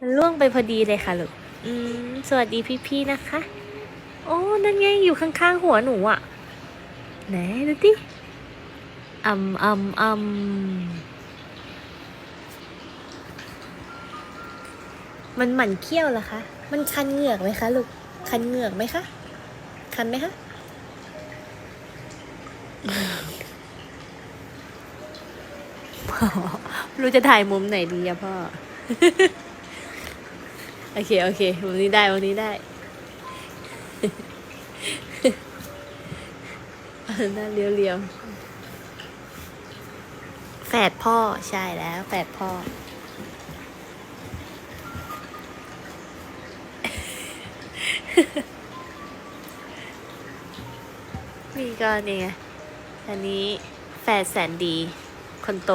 มันล่วงไปพอดีเลยค่ะลูกอืมสวัสดีพี่ๆนะคะ โอ้นั่นไงอยู่ข้างๆหัวหนูอะไหนดูดิอืมอืมอืมมันหมั่นเขี้ยวเหรอคะ มันคันเหงือกไหมคะลูก คันเหงือกไหมคะ คันไหมคะ รู้จะถ่ายมุมไหนดีอะพ่อ โอเค โอเคมุมนี้ได้มุมนี้ได้เอาหน้าเรียวๆแฝดพ่อ ใช่แล้วแฝดพ่อ นี่ก็นี่ไงอันนี้แฝดแสนดี คนโต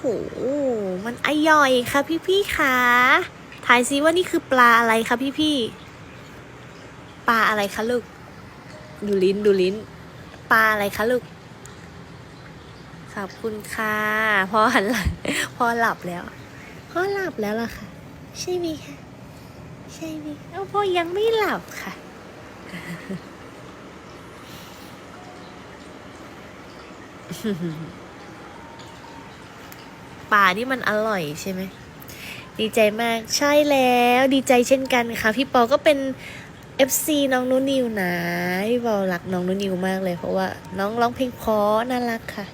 โอ้โห มันอร่อยค่ะพี่พี่คะทายซิว่านี่คือปลาอะไรคะพี่พี่ปลาอะไรคะลูก ดูลิ้นดูลิ้น ปลาอะไรคะลูก ขอบคุณค่ะพ่อหันหลังพ่อหลับแล้วพ่อหลับแล้วล่ะค่ะ ใช่ไหมคะใช่ไหมเอ้าพ่อยังไม่หลับค่ะ ปลาที่มันอร่อยใช่ไหมดีใจมากใช่แล้วดีใจเช่นกันค่ะ พี่ปอก็เป็น FC น้องนุนิวนะพี่ปอรักน้องนุนิวมากเลย เพราะว่าน้องร้องเพลงเพราะน่ารักค่ะ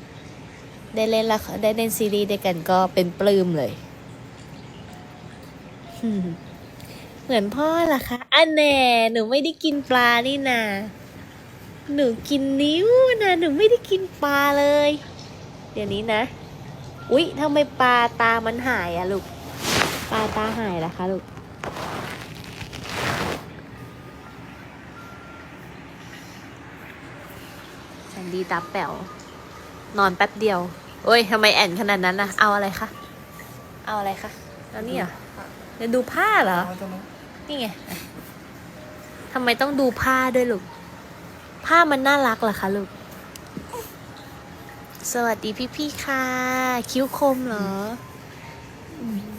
ได้เล่นละครได้เล่นซีรีส์ด้วยกันก็เป็นปลื้มเลย เหมือนพ่อล่ะคะอันแน่หนูไม่ได้กินปลานี่นาหนูกินนิ้วนะหนูไม่ได้กินปลาเลย เดี๋ยวนี้นะ อุ๊ยทำไมปลาตามันหายอะลูก ปลาตาหายล่ะคะลูกแสนดีตาแป๋ว นอนแป๊บเดียว โอ้ยทำไมแอนขนาดนั้นนะเอาอะไรคะ เอาอะไรคะ เอานี่เหรอจะดูผ้าเหรอ นี่ไงทำไมต้องดูผ้าด้วยลูก ผ้ามันน่ารักเหรอคะลูก สวัสดีพี่ๆค่ะ คิ้วคมเหรอ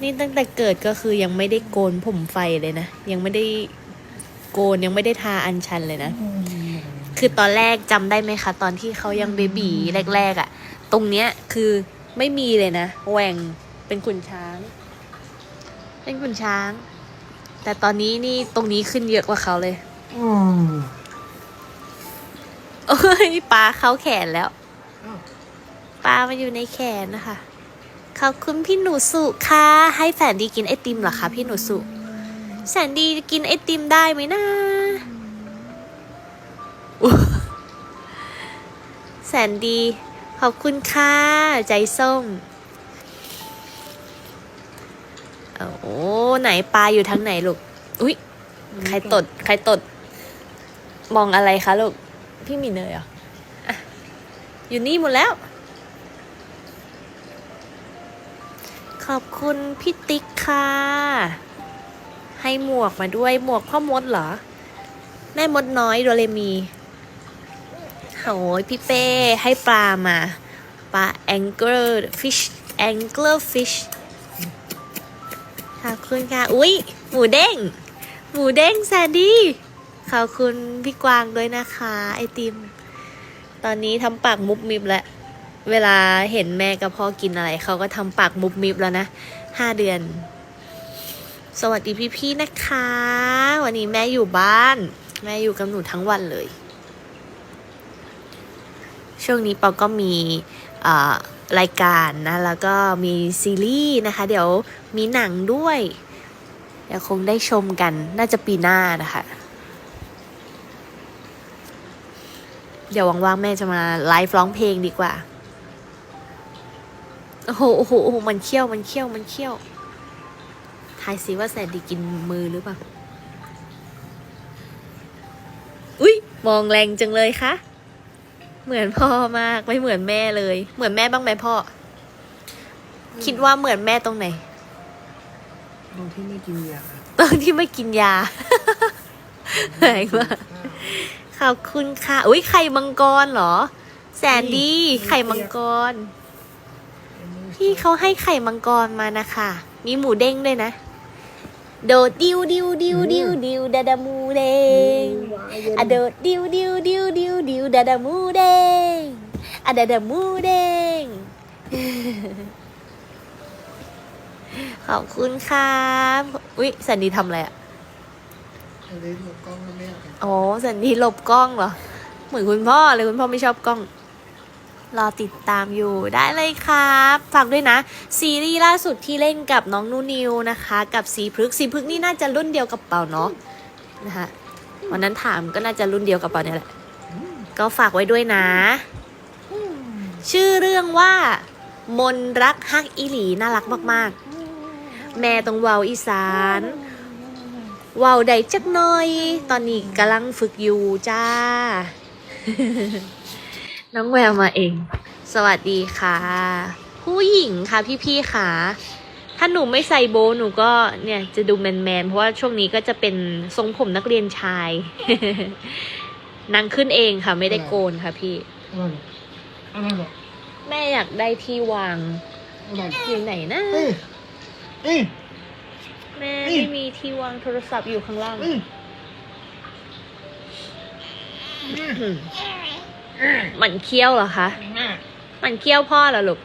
นี่ตั้งแต่เกิดก็คือยังไม่ได้โกนผมไฟเลยนะ ยังไม่ได้โกนยังไม่ได้ทาอัญชันเลยนะ คือตอนแรกจำได้ไหมคะ ตอนที่เขายังเบบีแรกๆอะ่ะ ตรงเนี้ยคือไม่มีเลยนะแหว่งเป็นขุนช้าง เป็นขุนช้าง แต่ตอนนี้นี่ตรงนี้ขึ้นเยอะกว่าเขาเลยโอ้ยปลาเข้าแขนแล้ว ปลามาอยู่ในแขนนะคะขอบคุณพี่หนูสุค่ะ ให้แสนดีกินไอติมเหรอคะพี่หนูสุแสนดีกินไอติมได้ไหมนะแสนดี ขอบคุณค่ะ ใจส้ม โอ้ไหนปลาอยู่ทางไหนลูก อุ๊ยใครตด ใครตด มองอะไรคะลูก พี่มีเนยเหรออะอยู่นี่หมดแล้ว ขอบคุณพี่ติ๊กค่ะ ให้หมวกมาด้วยหมวกพ่อมดเหรอ แม่มดน้อยโดเรมีโอ้ยพี่เป้ให้ปลามาปลา angler fish angler fish ขอบคุณค่ะ อุ๊ยหมูเด้ง หมูเด้งแซนดี้ขอบคุณพี่กวางด้วยนะคะ ไอติม ตอนนี้ทำปากมุบมิบแล้ว เวลาเห็นแม่กับพ่อกินอะไร เขาก็ทำปากมุบมิบแล้วนะห้าเดือน สวัสดีพี่ๆนะคะ วันนี้แม่อยู่บ้าน แม่อยู่กับหนูทั้งวันเลย ช่วงนี้ปอก็มีรายการนะ แล้วก็มีซีรีส์นะคะ เดี๋ยวมีหนังด้วยเดี๋ยวคงได้ชมกันน่าจะปีหน้านะคะ เดี๋ยวว่างๆแม่จะมาไลฟ์ร้องเพลงดีกว่า โอ้โหโอ้โหโอ้โหมันเขี้ยว มันเขี้ยว มันเขี้ยว ทายสิว่าแสนดีกินมือหรือเปล่า อุ๊ยมองแรงจังเลยคะ เหมือนพ่อมาก ไม่เหมือนแม่เลย เหมือนแม่บ้างไหมพ่อ คิดว่าเหมือนแม่ตรงไหน ตรงที่ไม่กินยาตอนที่ไม่กินยาแรงมากขอบคุณค่ะ อุ้ยไข่มังกรเหรอ แสนดี ไข่มังกรอันนี้ พี่เขาให้ไข่มังกรมานะคะ มีหมูเด้งด้วยนะ โดดดิวดิวดิวดิวดิวดาดามูเด้งอะโดดดิวดิวดิวดิวดิวดาดามูเด้งอะดาดามูเด้งขอบคุณครับอุ๊ยสันดีทำอะไรอะอันนี้หนูกล้องไม่เอาอ๋อสันดีหลบกล้องเหรอ เหมือนคุณพ่อเลยคุณพ่อไม่ชอบกล้อง รอติดตามอยู่ได้เลยครับ ฝากด้วยนะ ซีรีส์ล่าสุดที่เล่นกับน้องนูนิวนะคะ กับสีพฤกษ์สีพฤกษ์นี่น่าจะรุ่นเดียวกับเป่าเนาะนะคะวันนั้นถามก็น่าจะรุ่นเดียวกับเป่าเนี่ยแหละ ก็ฝากไว้ด้วยนะ ชื่อเรื่องว่า มนรักฮักอีหลีน่ารักมากๆ แม่ต้องเวาอีสานเว้าได้จักหน่อย ตอนนี้กำลังฝึกอยู่จ้า น้องแววมาเอง สวัสดีค่ะ ผู้หญิงค่ะพี่ๆค่ะ ถ้าหนูไม่ใส่โบว์หนูก็เนี่ยจะดูแมนๆ เพราะว่าช่วงนี้ก็จะเป็นทรงผมนักเรียนชาย นางขึ้นเองค่ะ ไม่ได้โกนค่ะพี่ แม่อยากได้ที่วางอยู่ไหนนะเอ้ยเอ้ยแม่ไม่มีที่วางโทรศัพท์อยู่ข้างล่าง เอ้ยอืมมันเคี้ยวเหรอคะมันเคี้ยวพ่อเหรอลูก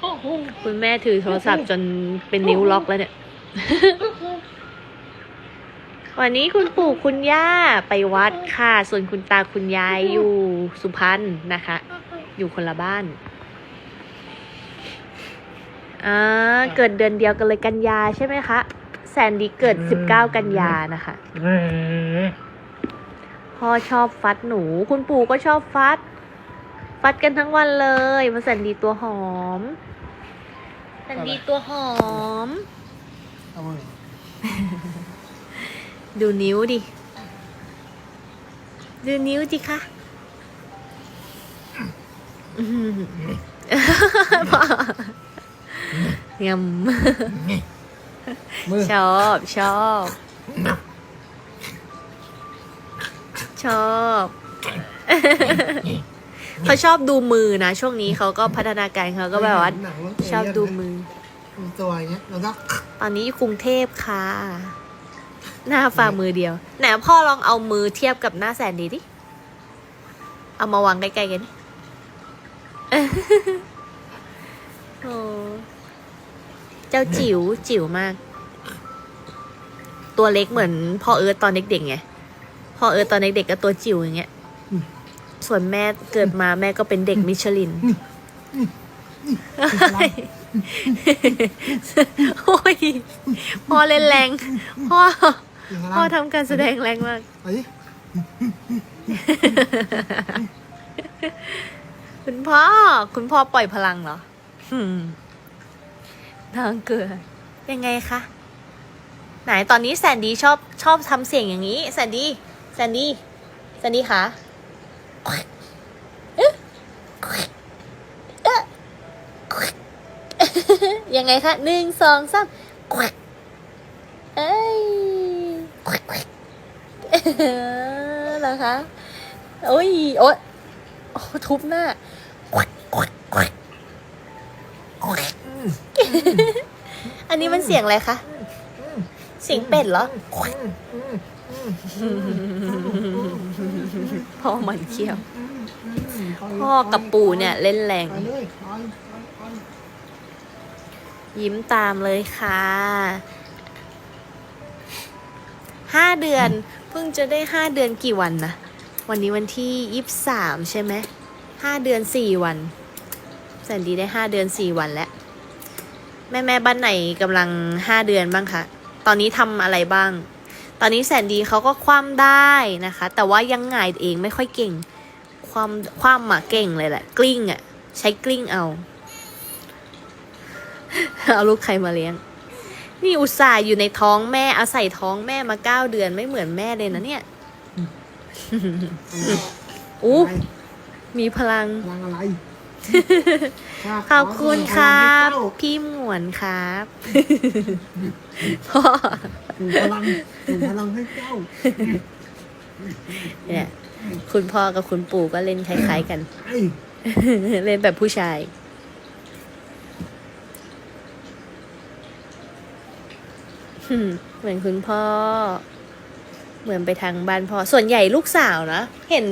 โอ้โหคุณแม่ถือโทรศัพท์จนเป็นนิ้วล็อกแล้วเนี่ย วันนี้คุณปู่คุณย่าไปวัดค่ะ ส่วนคุณตาคุณยายอยู่สุพรรณนะคะ อยู่คนละบ้านอ่าเกิดเดือนเดียวกันเลยกันยาใช่ไหมคะ แซนดี้เกิด19กันยานะคะเอ้ย พ่อชอบฟัดหนู คุณปู่ก็ชอบฟัด ฟัดกันทั้งวันเลยมาแซนดีตัวหอมแซนดีตัวหอม เอามาเลยดูนิ้วดิ ดูนิ้วดิคะอื้อหือพ่อยำมือชอบชอบ ชอบเขาชอบดูมือนะช่วงนี้เขาก็พัฒนาการเขาก็แบบว่าหนังเรื่องชอบดูมือมีตัวอย่างเงี้ยแล้วก็ตอนนี้อยู่กรุงเทพค่ะ หน้าฝ่ามือเดียวไหนพ่อลองเอามือเทียบกับหน้าแสนดีดิเอามาวางใกล้ๆกันดิโอ้เจ้าจิ๋วจิ๋วมาก ตัวเล็กเหมือนพ่อเอิร์ธตอนเด็กๆไง พ่อเอิร์ธตอนเด็กๆก็ตัวจิ๋วอย่างเงี้ย ส่วนแม่เกิดมาแม่ก็เป็นเด็กมิชลินโอ้ยพ่อเล่นแรง พ่อ พ่อทำการแสดงแรงมากเอ้ยคุณพ่อ คุณพ่อปล่อยพลังเหรออืมทางเกลือยังไงคะ ไหนตอนนี้แซนดี้ชอบชอบทำเสียงอย่างนี้แซนดี้ แซนดี้แซนดี้คะยังไงคะหนึ่งสองสามเอ้ยเหรอคะโอ้ยโอ๊ยโอ้ทุบหน้าอันนี้มันเสียงอะไรคะ เสียงเป็ดเหรอ พ่อมันเคี้ยว พ่อกับปู่เนี่ยเล่นแรงไปเลยไปไปไปยิ้มตามเลยค่ะ ห้าเดือน เพิ่งจะได้ห้าเดือนกี่วันนะ วันนี้วันที่ยี่สามใช่ไหม ห้าเดือนสี่วัน แสนดีได้ห้าเดือนสี่วันแล้ว แม่แม่บ้านไหนกำลังห้าเดือนบ้างคะ ตอนนี้ทำอะไรบ้าง ตอนนี้แสนดีเขาก็คว่ำได้นะคะ แต่ว่ายังไงายเองไม่ค่อยเก่ง ความคว่ำอะเก่งเลยแหละ กลิ้งอะใช้กลิ้งเอา เอาลูกใครมาเลี้ยง นี่อุตส่าห์อยู่ในท้องแม่อาศัยท้องแม่มาเก้าเดือนไม่เหมือนแม่เลยนะเนี่ยอู้อะไรมีพลัง พลังอะไร ขอบคุณครับ พี่หมวนครับพ่อส่งพลังส่งพลังให้เจ้า เนี่ย คุณพ่อกับคุณปู่ก็เล่นคล้ายๆกัน เล่นแบบผู้ชายเหมือนคุณพ่อ เหมือนไปทางบ้านพ่อ ส่วนใหญ่ลูกสาวนะ เห็น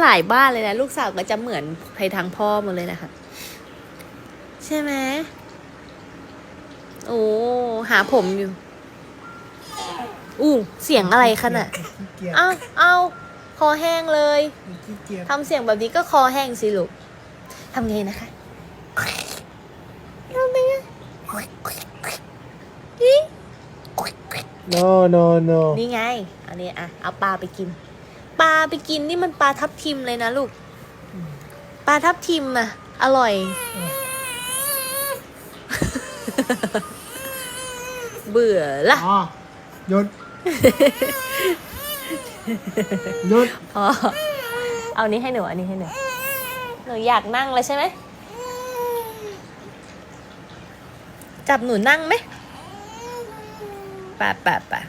หลายบ้านเลยนะลูกสาวก็จะเหมือนไปทางพ่อหมดเลยนะคะใช่ไหมโอ้หาผมอยู่อู้เสียงอะไรคะน่ะขี้เกียจเอาเอาคอแห้งเลยขี้เกียจทำเสียงแบบนี้ก็คอแห้งสิลูกทำไงนะคะทำไงอะนี่โนโนโนนี่ไง อันนี้อะ เอาปลาไปกิน ปลาไปกินนี่มันปลาทับทิมเลยนะลูก ปลาทับทิมอะอร่อย เบื่อละอ๋อหยุดหยุดพอเอานี้ให้หนูอันนี้ให้หนูหนูอยากนั่งเลยใช่ไหมจับหนูนั่งไหมป่ะป่ะป่ะ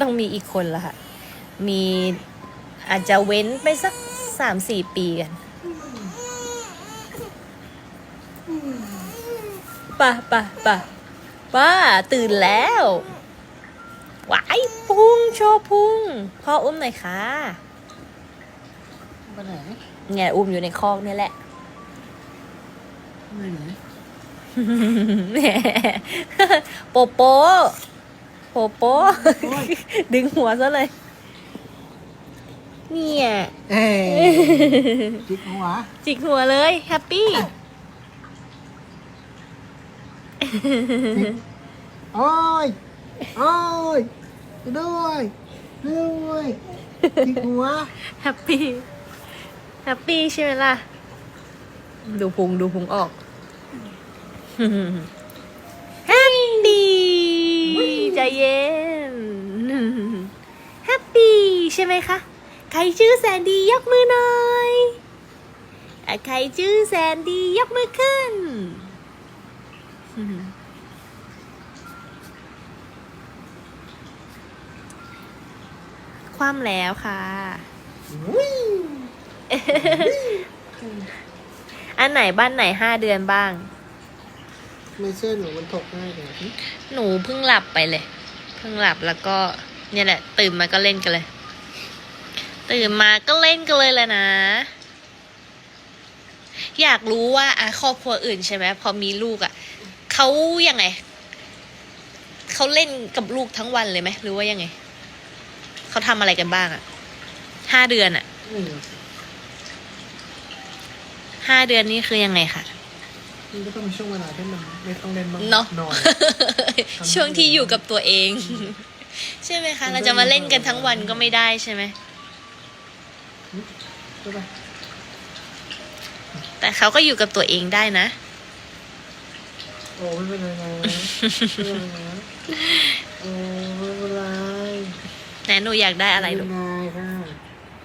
ต้องมีอีกคนละค่ะ มีอาจจะเว้นไปสักสามสี่ปีกันป่ะป่ะป่ะป้าตื่นแล้ววายพุงโชว์พุงพ่ออุ้มหน่อยค่ะไปไหนไงอุ้มอยู่ในคอกนี่แหละไปไหนแหมโปโป โปโปดึงหัวซะเลย เนี่ยเอ้ยจิกหัว จิกหัวเลยแฮปปี้โอ้ยโอ้ยด้วยด้วยจิกหัวแฮปปี้แฮปปี้ใช่ไหมล่ะ ดูพุงดูพุงออกแฮปปี้ ใจเย็นแฮปปี้ใช่ไหมคะ ใครชื่อแสนดียกมือหน่อยอะใครชื่อแสนดียกมือขึ้น คว่ำแล้วค่ะวิ่งอันไหนบ้านไหนห้าเดือนบ้าง ไม่เชื่อหนูมันตกง่ายเลยหนูเพิ่งหลับไปเลย เพิ่งหลับแล้วก็ เนี่ยแหละ ตื่นมาก็เล่นกันเลย ตื่นมาก็เล่นกันเลยแหละนะ อยากรู้ว่าอะครอบครัวอื่นใช่ไหมพอมีลูกอะเขายังไงเขาเล่นกับลูกทั้งวันเลยไหมหรือว่ายังไงเขาทำอะไรกันบ้างอะห้าเดือนอะไม่รู้ห้าเดือนนี่คือยังไงคะ มันก็ต้องมีช่วงเวลาที่มันไม่ต้องเล่นมากเนาะ นอน ช่วงที่อยู่กับตัวเอง ใช่ไหมคะ เราจะมาเล่นกันทั้งวันก็ไม่ได้ใช่ไหมใช่ปะแต่เขาก็อยู่กับตัวเองได้นะ โอ้ไม่เป็นไรนะไม่เป็นไรนะโอ้ไม่เป็นไรไหนหนูอยากได้อะไรไม่ลูเป็กนไรค่ะ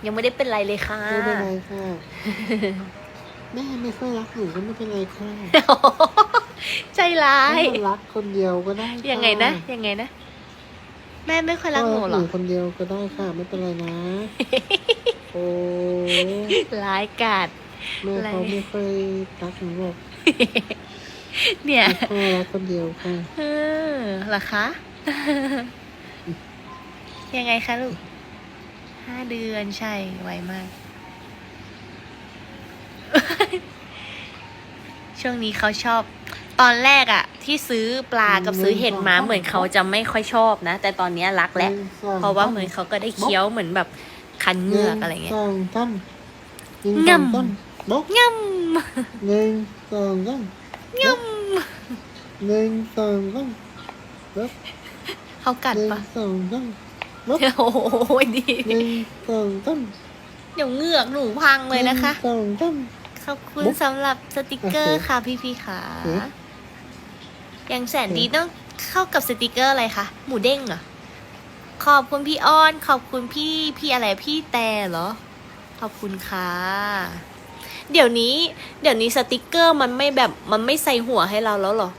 ยังไม่ได้เป็นไรเลยค่ะไม่เป็นไรค่ะ แม่ไม่ค่อยรักหนูก็ไม่เป็นไรค่ะใจร้ายแม่รักคนเดียวก็ได้ค่ยังไงนะ ยังไงนะ แม่ไม่ค่อยรักหนูเหรอ คนเดียวก็ได้ค่ะ ไม่เป็นไรนะ โอ้ร้ายกาด แม่เขาไม่ค่อยรักหนูหรอกเนี่ย พ่อรักคนเดียวค่ะ เออเหรอคะ ยังไงคะลูกห้าเดือนใช่ ไวมาก ช่วงนี้เขาชอบ ตอนแรกอะที่ซื้อปลากับซื้อเห็ดมาเหมือนเขาจะไม่ค่อยชอบนะ แต่ตอนเนี้ยรักแล้วเพราะว่าเหมือนเขาก็ได้เคี้ยวเหมือนแบบคันเหงือกอะไรเงี้หยนึ่งสองสามหนึ่งง่ำสองสามบกง่หนึ่งสองสามำง่หนึ่งสองสามบกำเขากัดหนึ่งปะสองสามโอ้โหดีหนึ่งสองสามเดี๋ยวเหงือกหนูพังเลยนะคะหนึ่งสองสาม ขอบคุณบุ๊กสำหรับสติกเกอร์ค่ะพี่พี่ๆค่ะเอ๊ะอย่างแสนดีต้องเข้ากับสติกเกอร์อะไรคะ หมูเด้งเหรอ ขอบคุณพี่อ้อน ขอบคุณพี่พี่อะไรพี่แต่เหรอ ขอบคุณค่ะ เดี๋ยวนี้ เดี๋ยวนี้สติกเกอร์มันไม่แบบมันไม่ใส่หัวให้เราแล้วเหรอ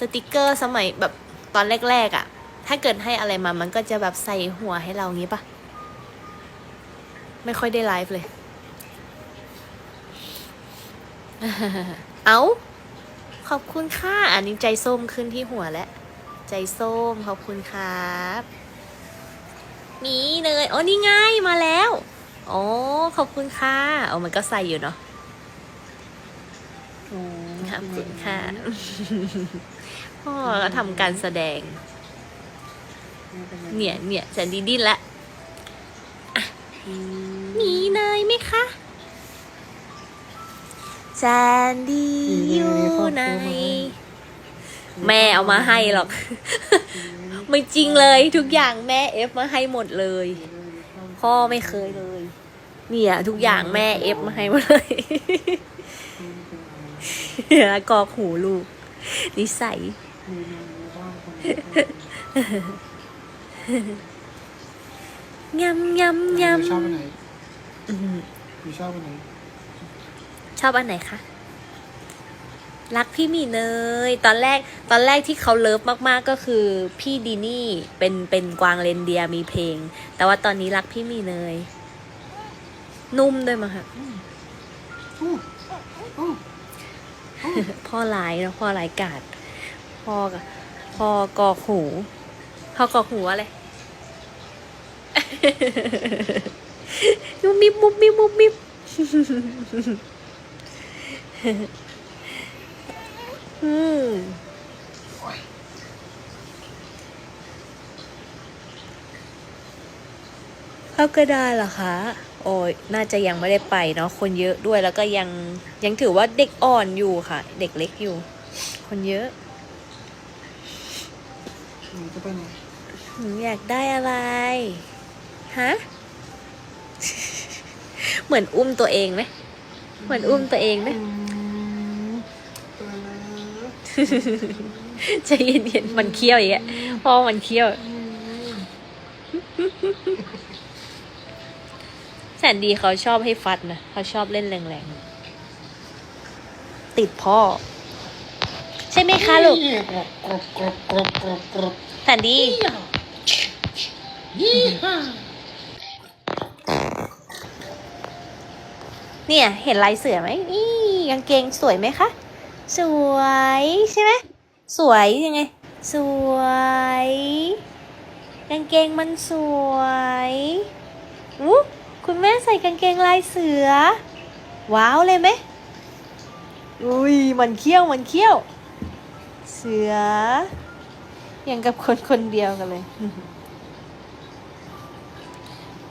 สติกเกอร์สมัยแบบตอนแรกๆอะ่ะ ถ้าเกิดให้อะไรมามันก็จะแบบใส่หัวให้เรางี้ปะไม่ค่อยได้ไลฟ์เลย เอาขอบคุณค่ะ อันนี้ใจส้มขึ้นที่หัวแล้ว ใจส้มขอบคุณครับมีเนยโอ้นี่ไงมาแล้วโอ้ขอบคุณค่ะโอ้มันก็ใส่อยู่เนาะโอ้ขอบคุณค่ะพ่อก็ทำการแสดง เนี่ยเนี่ยแสนดีดิ้นละอืมมีเนยไหมคะ แสนดีอยู่ไหน แม่เอามาให้หรอก ไม่จริงเลยทุกอย่างแม่เอฟมาให้หมดเลย พ่อไม่เคยเลยเนี่ยทุกอย่างแม่เอฟมาให้หมดเลยแล้วกอกหูลูกนิสัยมีเมนูบ้างคนยำยำยชอบอันไหนำอื้อหือมีชอบอันไหน ชอบอันไหนคะรักพี่มีเนยตอนแรกตอนแรกที่เขาเลิฟมากๆก็คือพี่ดีนี่เป็นเป็นกวางเรนเดียมีเพลง แต่ว่าตอนนี้รักพี่มีเนย นุ่มด้วยมั้งคะพ่อลายนะพ่อลายกาดพ่อกพ่อกอกหูพ่อกอกหูอะไรมุบมิบมุบมิบมุบมิบ อืมเข้ากระดานเหรอคะ โอ้ยน่าจะยังไม่ได้ไปเนาะ คนเยอะด้วยแล้วก็ยังยังถือว่าเด็กอ่อนอยู่ค่ะ เด็กเล็กอยู่ คนเยอะหนูจะไปไหนหนูอยากได้อะไร ฮะ เหมือนอุ้มตัวเองไหม เหมือนอุ้มตัวเองไหมอืมตัวนะ ใจเย็นๆมันเคี้ยวอย่างเงี้ยพ่อมันเคี้ยวอืมแสนดีเขาชอบให้ฟัดนะเขาชอบเล่นแรงๆ ติดพ่อ ใช่ไหมคะลูกนี่กรอบกรอบกรอบกรอบกรอบกรอบแสนดียี่ห้าเนี่ย เห็นลายเสือไหมนี่กางเกงสวยไหมคะ สวยใช่ไหมสวยยังไง สวยกางเกงมันสวยอู้คุณแม่ใส่กางเกงลายเสือ ว้าวเลยไหมอุ้ยมันเขี้ยวมันเขี้ยว เสือ อย่างกับคนคนเดียวกันเลย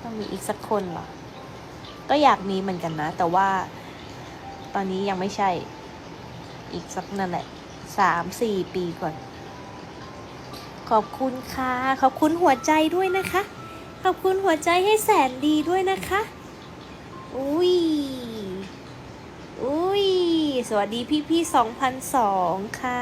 ต้องมีอีกสักคนเหรอ ก็อยากมีเหมือนกันนะ แต่ว่าตอนนี้ยังไม่ใช่ อีกสักนั่นแหละสามสี่ปีก่อน ขอบคุณค่ะ ขอบคุณหัวใจด้วยนะคะ ขอบคุณหัวใจให้แสนดีด้วยนะคะ อุ้ย อุ้ย สวัสดีพี่พี่สองพันสองค่ะ